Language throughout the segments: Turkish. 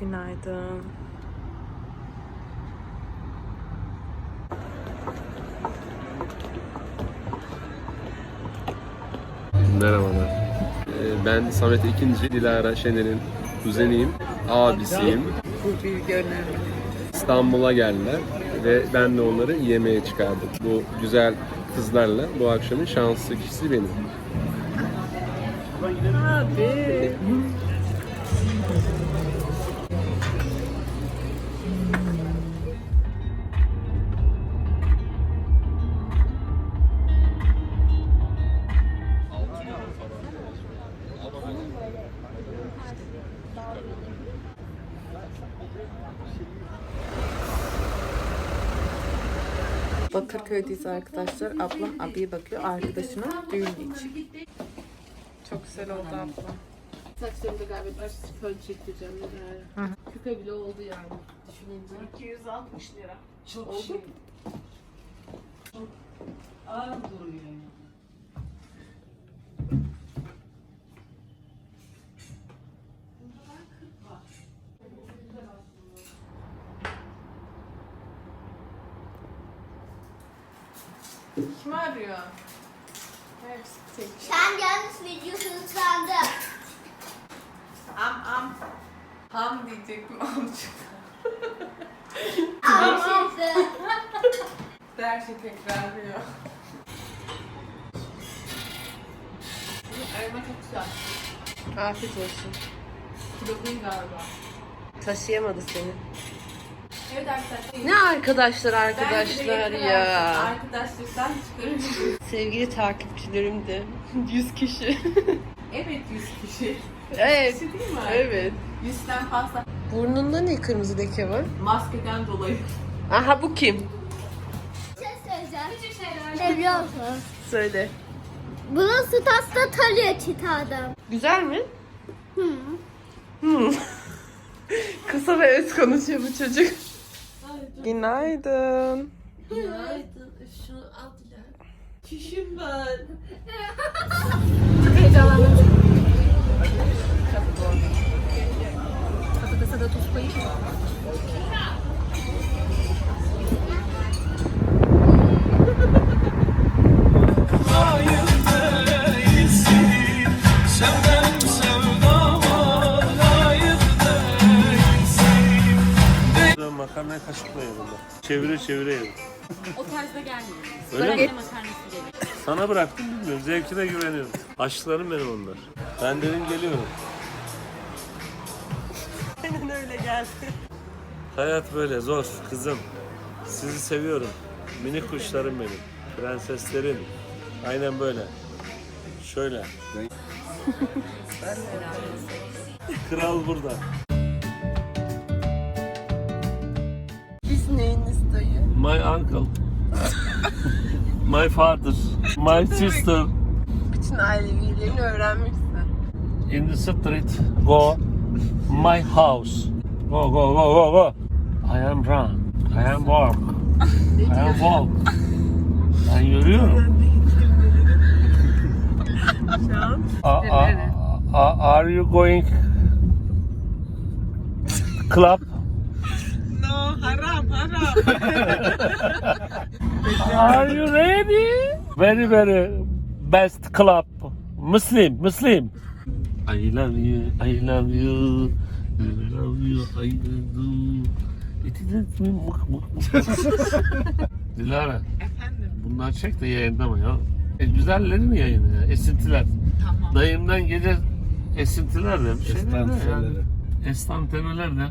Günaydın. Merhabalar. Ee, Ben Samet İkinci, Dilara Şener'in kuzeniyim, abisiyim. Bu bilgi önemli. İstanbul'a geldiler ve ben de onları yemeğe çıkardım. Bu güzel kızlarla bu akşamın şanslı kişisi benim. Abi. Bakırköy'deyiz arkadaşlar. Ablam abiye bakıyor arkadaşının düğünü için. Çok güzel oldu abla. Saçlarımda galiba biraz fön çektireceğim yani. Küpe bile oldu yani. Düşününce. 260 lira. Çok Oldu şey. Çok ağır duruyor yani. Kim arıyor? Hepsi tek. Sen yanlış videosunu sandın. Am am. Ham diyecektim amcık. Ama çıktı. Her şey tekrarlıyor. Arama çok güzel. Afiyet olsun. Kiloluyum galiba. Taşıyamadı seni. Evet arkadaşlar. Ne arkadaşlar arkadaşlar ya. Arkadaşlıktan çıkarıyorum. Sevgili takipçilerim de 100 kişi. evet 100 kişi. evet. Kişi değil mi? Evet. 100'den fazla. Burnunda ne kırmızı leke var? Maskeden dolayı. Aha bu kim? Bir şey söyleyeceğim. Küçük şeyler. Ne biliyor musun? Söyle. Bunu Stas'ta tanıyor çita adam. Güzel mi? Hı. Kısa ve öz konuşuyor bu çocuk. Günaydın. Günaydın. Şunu al Dilan. Çişim ben. Patatese Çevire çevire yedim. O tarzda gelmiyor. Öyle mi? Spagetti makarnası geliyor. Sana bıraktım bilmiyorum. Zevkine güveniyorum. Aşklarım benim onlar. Ben dedim geliyorum. Aynen öyle geldi. Hayat böyle zor kızım. Sizi seviyorum. Minik kuşlarım benim. Prenseslerim. Aynen böyle. Şöyle. Kral burada. Neyiniz dayı? My uncle. My father. My sister. Bütün aileviyelerini öğrenmişsin. In the street. Go. My house. Go go go go go. I am run. I am walk. I am walk. Ben yürüyorum. A- a- a- are you going club? No haram haram. Are you ready? Very very best club. Muslim, Muslim. I love you, I love you, I love you, I love you. It is mık mık mık. Dilara, Efendim. bunlar çek de yayınlama ya. E, güzellerin yayını ya, esintiler. Tamam. Dayımdan gece esintiler de bir şey de yani. Estanteneler de.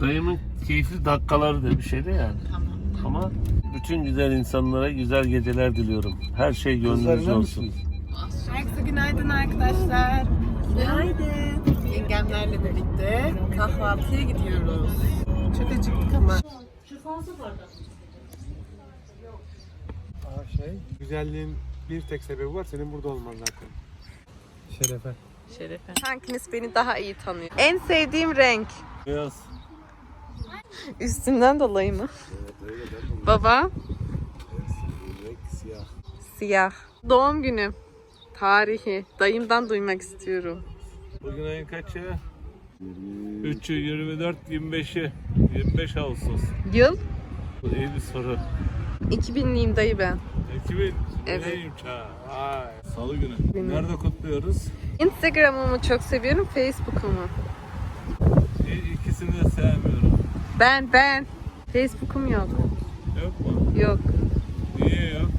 Dayımın keyifli dakikaları da bir şey de yani. Tamam. Ama bütün güzel insanlara güzel geceler diliyorum. Her şey gönlünüzce olsun. Herkese günaydın arkadaşlar. Günaydın. Yengemlerle birlikte kahvaltıya gidiyoruz. Çok acıktık ama. Aa, şey, güzelliğin bir tek sebebi var senin burada olman zaten. Şerefe. Şerefe. Hanginiz beni daha iyi tanıyor? En sevdiğim renk. Beyaz. Üstünden dolayı mı? Baba. siyah. Siyah. Doğum günü. Tarihi. Dayımdan duymak istiyorum. Bugün ayın kaçı? 3'ü 24, 25'i. 25 Ağustos. Yıl? Bu iyi bir soru. 2000'liyim dayı ben. 2000 Evet. neymiş ha? Vay. Salı günü. Nerede kutluyoruz? Instagram'ımı çok seviyorum, Facebook'umu. İ- İkisini de sevmiyorum. Ben, ben. Facebook'um yok. Yok mu? Yok. Niye yok?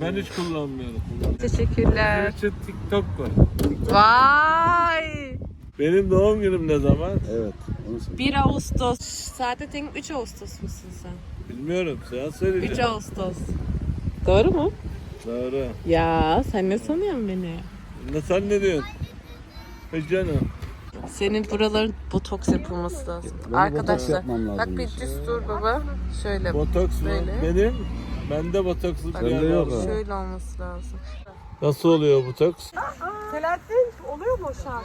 Ben hiç kullanmıyorum. Teşekkürler. Gerçi TikTok var. Vay! Benim doğum günüm ne zaman? 1 Ağustos. Saadet'in 3 Ağustos musun sen? Bilmiyorum. Sen 3 söyleyeceksin. Ağustos. Doğru mu? Doğru. Ya sen ne sanıyorsun beni? Ne sen ne diyorsun? E canım. Senin buraların botoks yapılması lazım. Arkadaşlar bak bir düz dur baba. Şöyle Botoks mu? Böyle. Benim. Bende botoksluk Bak, yer var. şöyle olması lazım. Nasıl oluyor botoks? Selahattin oluyor mu şu an?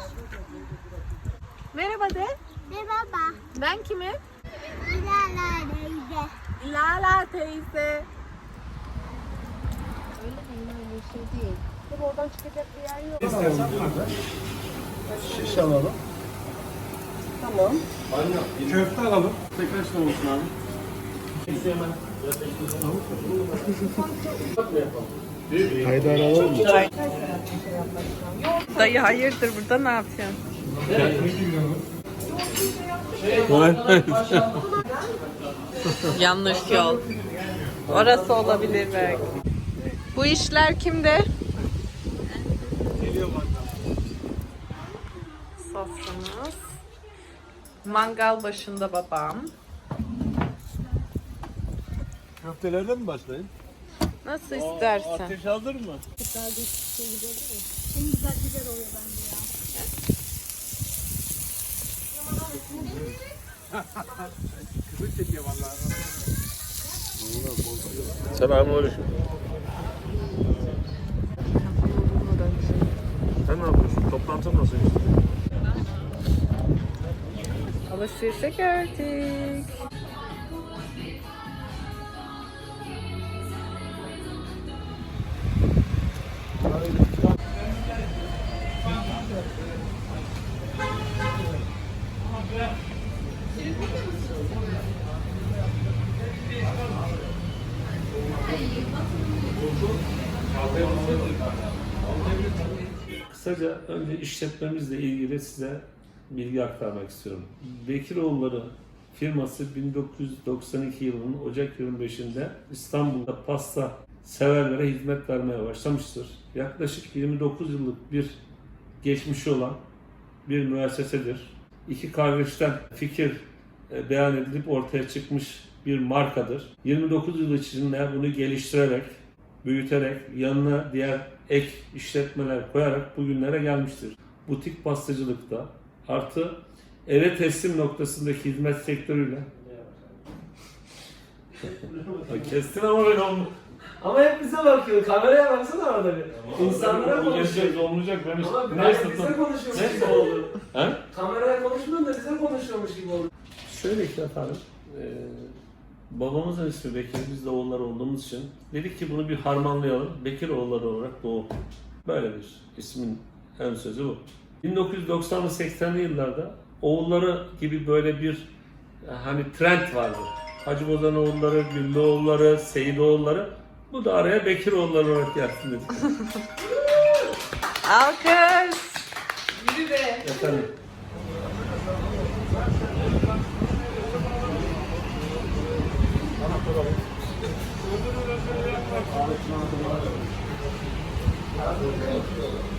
Merhaba de. Merhaba. Ben kimim? Bilal teyze. Lala teyze. Köfte alalım. Haydar alalım mı? Dayı hayırdır burada ne yapıyorsun? Yanlış yol. Orası olabilir belki. Bu işler kimde? Mangal başında babam. Köftelerden mi başlayayım? Nasıl istersen. Ateş alır mı? Selamünaleyküm. Sen ne yapıyorsun? Toplantı nasıl geçti? Alışverişe geldik. Kısaca önce işletmemizle ilgili size bilgi aktarmak istiyorum. Bekiroğulları firması 1992 yılının Ocak 25'inde İstanbul'da pasta severlere hizmet vermeye başlamıştır. Yaklaşık 29 yıllık bir geçmişi olan bir müessesedir. İki kardeşten fikir e, beyan edilip ortaya çıkmış bir markadır. 29 yıl içinde bunu geliştirerek, büyüterek, yanına diğer ek işletmeler koyarak bugünlere gelmiştir. Butik pastacılıkta artı eve teslim noktasındaki hizmet sektörüyle Kestin ama ben olmu. Ama hep bize bakıyor. Kameraya baksana arada bir. İnsanlara konuşuyor. olmayacak ben Ama işte. ben Neyse bize tamam. konuşuyormuş Neyse. gibi oldu. He? Kameraya konuşmuyorsun da bize konuşuyormuş gibi oldu. Şöyle ki efendim, e, babamızın ismi Bekir, biz de oğulları olduğumuz için dedik ki bunu bir harmanlayalım. Bekir oğulları olarak doğu. Böyle bir ismin ön sözü bu. 1990'lı 80'li yıllarda oğulları gibi böyle bir e, hani trend vardı. Hacı Bozan oğulları, Güllü oğulları, Seyit oğulları. Bu da araya Bekir oğulları olarak dedik. Alkış. Efendim. Doğum günüm. Doğdun Dilara.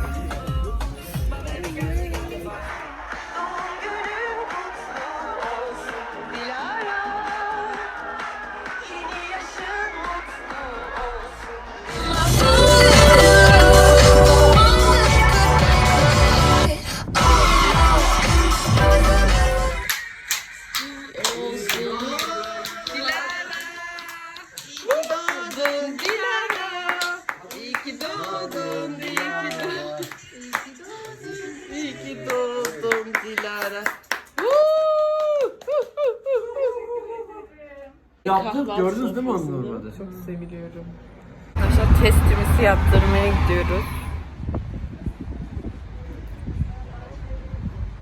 Yaptım Kahvaltı gördünüz değil mi onu sofrasını normalde? Çok seviliyorum. Arkadaşlar testimizi yaptırmaya gidiyoruz.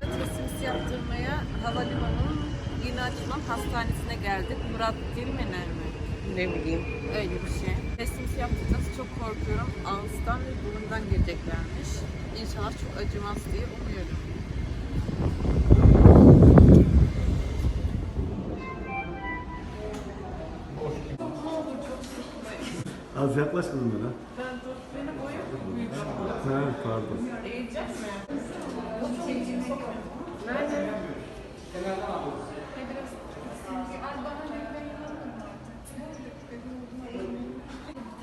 Testimizi yaptırmaya havalimanının yeni açılan hastanesine geldik. Murat Dilmener mi? Ne bileyim. Öyle bir şey. Testimizi yaptıracağız. Çok korkuyorum. Ağızdan ve burundan gireceklermiş. İnşallah çok acımaz diye umuyorum. Az yaklaş kızım bana. Ha, pardon.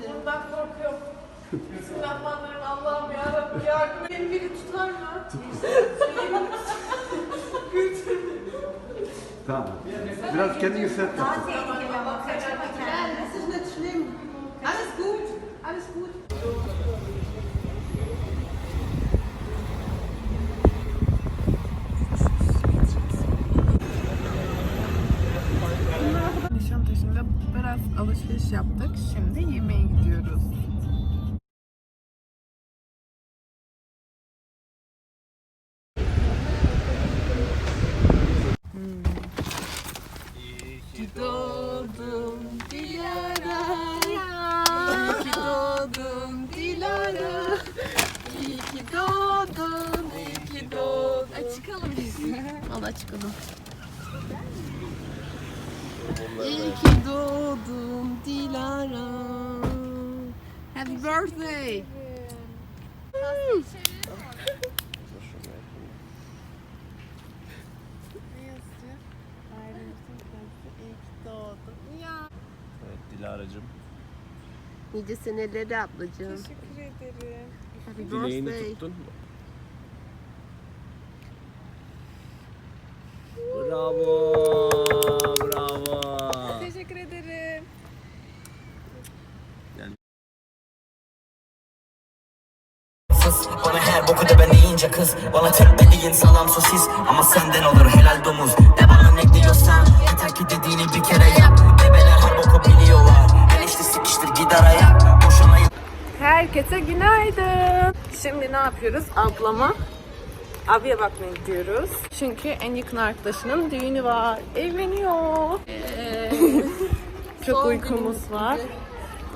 Bundan korkuyorum. Bismillahirrahmanirrahim. Allah'ım yarabbim yardım et. Beni biri tutar mı? Tamam. Biraz kendini sert yap. Biraz alışveriş yaptık. Şimdi yemeğe gidiyoruz. Dilara. İyi ki doğdun Dilara. İyi ki doğdun, iyi ki doğdun. Ay çıkalım biz Valla çıkalım İyi ki doğdun Dilara Happy birthday Evet Dilara'cığım. Nice seneleri ablacığım. Teşekkür ederim. Happy Dileğini birthday. tuttun. Bravo. Bravo. Sus, Bana her boku da ben deyince kız Bana tek dediğin salam sosis Ama senden olur helal domuz De bana ne diyorsan Yeter ki dediğini bir kere yap Bebeler her boku biliyorlar El işte sıkıştır git araya Boşuna Herkese günaydın. Şimdi ne yapıyoruz? Ablama abiye bakmaya gidiyoruz. Çünkü en yakın arkadaşının düğünü var. Evleniyor. Çok uykumuz var.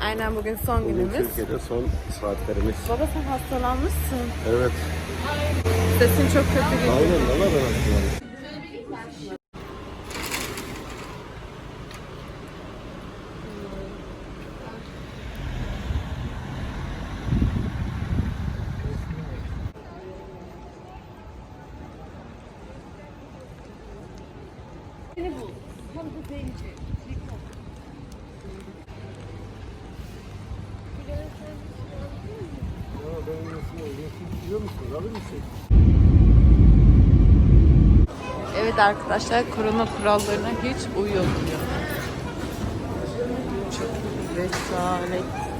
Aynen bugün son günümüz. Türkiye'de son saatlerimiz. Baba sen hastalanmışsın. Evet. Sesin çok kötü geliyor. Aynen valla ben aslında. Evet arkadaşlar korona kurallarına hiç uyulmuyor. Çok rezalet.